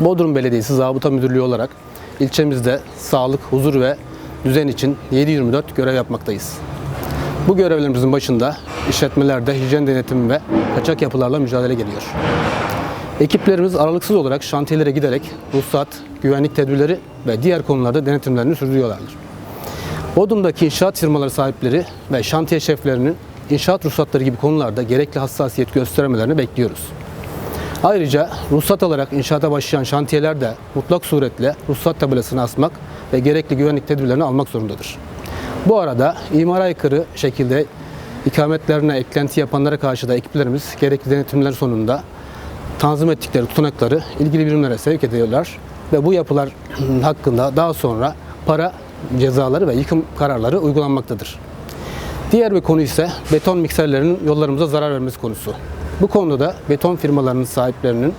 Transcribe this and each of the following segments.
Bodrum Belediyesi Zabıta Müdürlüğü olarak ilçemizde sağlık, huzur ve düzen için 7-24 görev yapmaktayız. Bu görevlerimizin başında işletmelerde hijyen denetimi ve kaçak yapılarla mücadele geliyor. Ekiplerimiz aralıksız olarak şantiyelere giderek ruhsat, güvenlik tedbirleri ve diğer konularda denetimlerini sürdürüyorlardır. Bodrum'daki inşaat firmaları sahipleri ve şantiye şeflerinin inşaat ruhsatları gibi konularda gerekli hassasiyet göstermelerini bekliyoruz. Ayrıca ruhsat alarak inşaata başlayan şantiyeler de mutlak suretle ruhsat tabelasını asmak ve gerekli güvenlik tedbirlerini almak zorundadır. Bu arada imara aykırı şekilde ikametlerine eklenti yapanlara karşı da ekiplerimiz gerekli denetimler sonunda tanzim ettikleri tutanakları ilgili birimlere sevk ediyorlar ve bu yapılar hakkında daha sonra para cezaları ve yıkım kararları uygulanmaktadır. Diğer bir konu ise beton mikserlerinin yollarımıza zarar vermesi konusu. Bu konuda da beton firmalarının sahiplerinin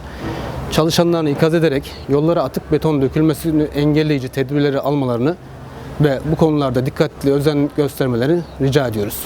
çalışanlarını ikaz ederek yollara atık beton dökülmesini engelleyici tedbirleri almalarını ve bu konularda dikkatli özen göstermelerini rica ediyoruz.